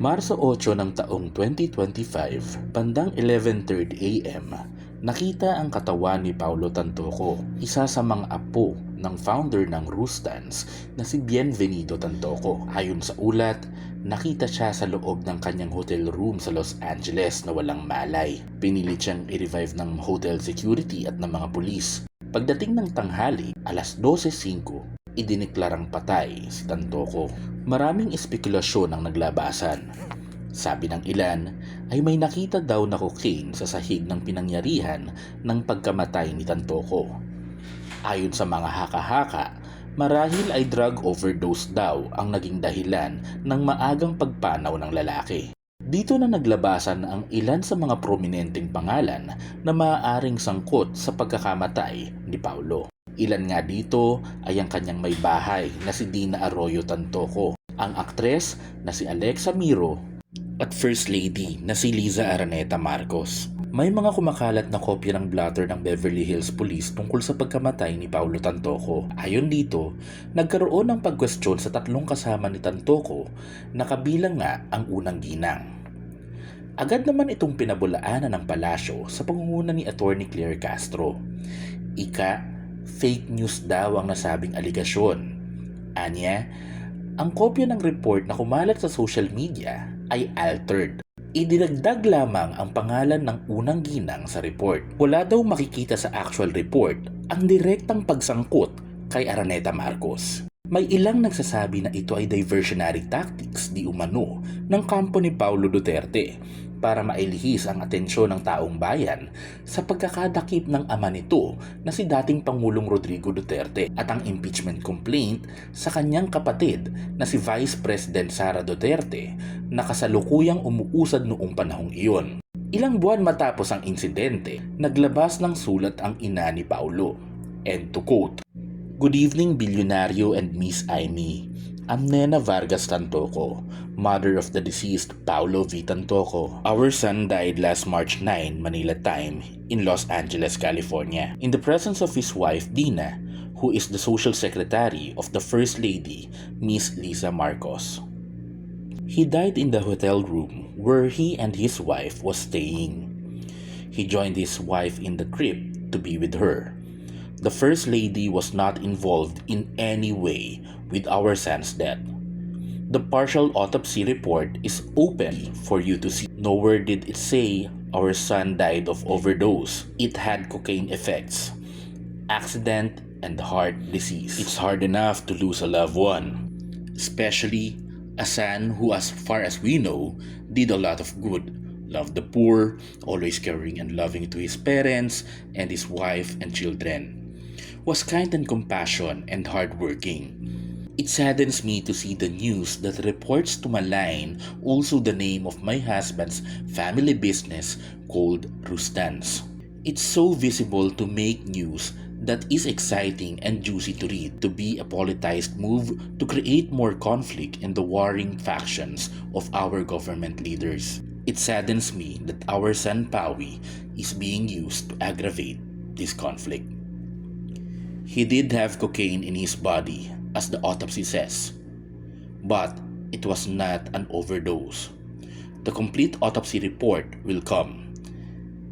Marso 8 ng taong 2025, bandang 11.30 a.m., nakita ang katawan ni Paulo Tantoco, isa sa mga apo ng founder ng Rustans na si Bienvenido Tantoco. Ayon sa ulat, nakita siya sa loob ng kanyang hotel room sa Los Angeles na walang malay. Pinilit siyang i-revive ng hotel security at ng mga pulis. Pagdating ng tanghali, alas 12.05, idineklarang patay si Tantoco. Maraming espekulasyon ang naglabasan. Sabi ng ilan ay may nakita daw na cocaine sa sahig ng pinangyarihan ng pagkamatay ni Tantoco. Ayon sa mga haka-haka, marahil ay drug overdose daw ang naging dahilan ng maagang pagpanaw ng lalaki. Dito na naglabasan ang ilan sa mga prominenteng pangalan na maaaring sangkot sa pagkakamatay ni Paulo. Ilan nga dito ay ang kanyang may bahay na si Dina Arroyo Tantoco, ang aktres na si Alexa Miro at First Lady na si Liza Araneta Marcos. May mga kumakalat na kopya ng blatter ng Beverly Hills Police tungkol sa pagkamatay ni Paulo Tantoco. Ayon dito, nagkaroon ng pagkwestiyon sa tatlong kasama ni Tantoco na kabilang nga ang unang ginang. Agad naman itong pinabulaanan ng palasyo sa pangunguna ni Attorney Claire Castro. Ika, fake news daw ang nasabing aligasyon. Anya, ang kopya ng report na kumalat sa social media ay altered. Idinagdag lamang ang pangalan ng unang ginang sa report. Wala daw makikita sa actual report ang direktang pagsangkot kay Araneta Marcos. May ilang nagsasabi na ito ay diversionary tactics di umano ng kampo ni Paulo Duterte para mailihis ang atensyon ng taong bayan sa pagkakadakip ng ama nito na si dating Pangulong Rodrigo Duterte at ang impeachment complaint sa kanyang kapatid na si Vice President Sara Duterte na kasalukuyang umuusad noong panahong iyon. Ilang buwan matapos ang insidente, naglabas ng sulat ang ina ni Paulo. And to quote, Good evening, Bilyonaryo and Miss Amy. I'm Nena Vargas Tantoco, mother of the deceased Paulo V. Tantoco. Our son died last March 9, Manila time, in Los Angeles, California. In the presence of his wife, Dina, who is the social secretary of the First Lady, Miss Lisa Marcos. He died in the hotel room where he and his wife was staying. He joined his wife in the crypt to be with her. The First Lady was not involved in any way with our son's death. The partial autopsy report is open for you to see. Nowhere did it say our son died of overdose. It had cocaine effects, accident, and heart disease. It's hard enough to lose a loved one, especially a son who, as far as we know, did a lot of good. Loved the poor, always caring and loving to his parents and his wife and children was kind and compassionate and hardworking. It saddens me to see the news that reports to malign also the name of my husband's family business called Rustans. It's so visible to make news that is exciting and juicy to read to be a politicized move to create more conflict in the warring factions of our government leaders. It saddens me that our son Pawi is being used to aggravate this conflict. He did have cocaine in his body, as the autopsy says, but it was not an overdose. The complete autopsy report will come,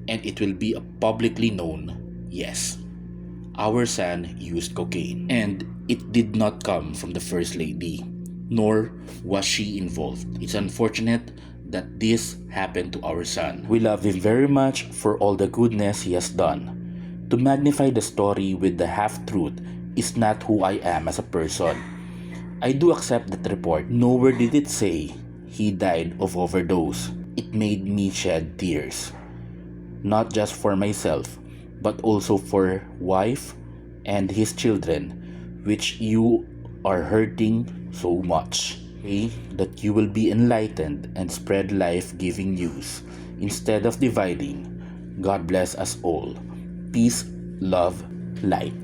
and it will be a publicly known yes, our son used cocaine, and it did not come from the First Lady, nor was she involved. It's unfortunate that this happened to our son. We love him very much for all the goodness he has done. To magnify the story with the half truth is not who I am as a person. I do accept that report. Nowhere did it say he died of overdose. It made me shed tears. Not just for myself, but also for wife and his children, which you are hurting so much. Pray that you will be enlightened and spread life-giving news instead of dividing. God bless us all. Peace, Love, Light.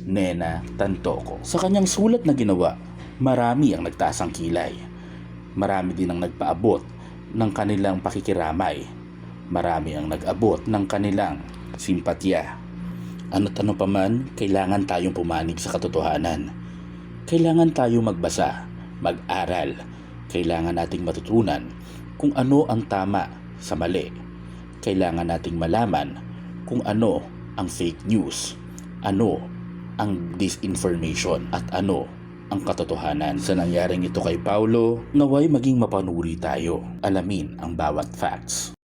Nena Tantoko. Sa kanyang sulat na ginawa, marami ang nagtaas ang kilay. Marami din ang nagpaabot ng kanilang pakikiramay. Marami ang nag-abot ng kanilang simpatya. Ano't ano pa man, kailangan tayong pumanig sa katotohanan. Kailangan tayong magbasa, mag-aral, Kailangan nating matutunan kung ano ang tama sa mali. Kailangan nating malaman kung ano ang fake news, ano ang disinformation at ano ang katotohanan. Sa nangyaring ito kay Paulo, naway maging mapanuri tayo. Alamin ang bawat facts.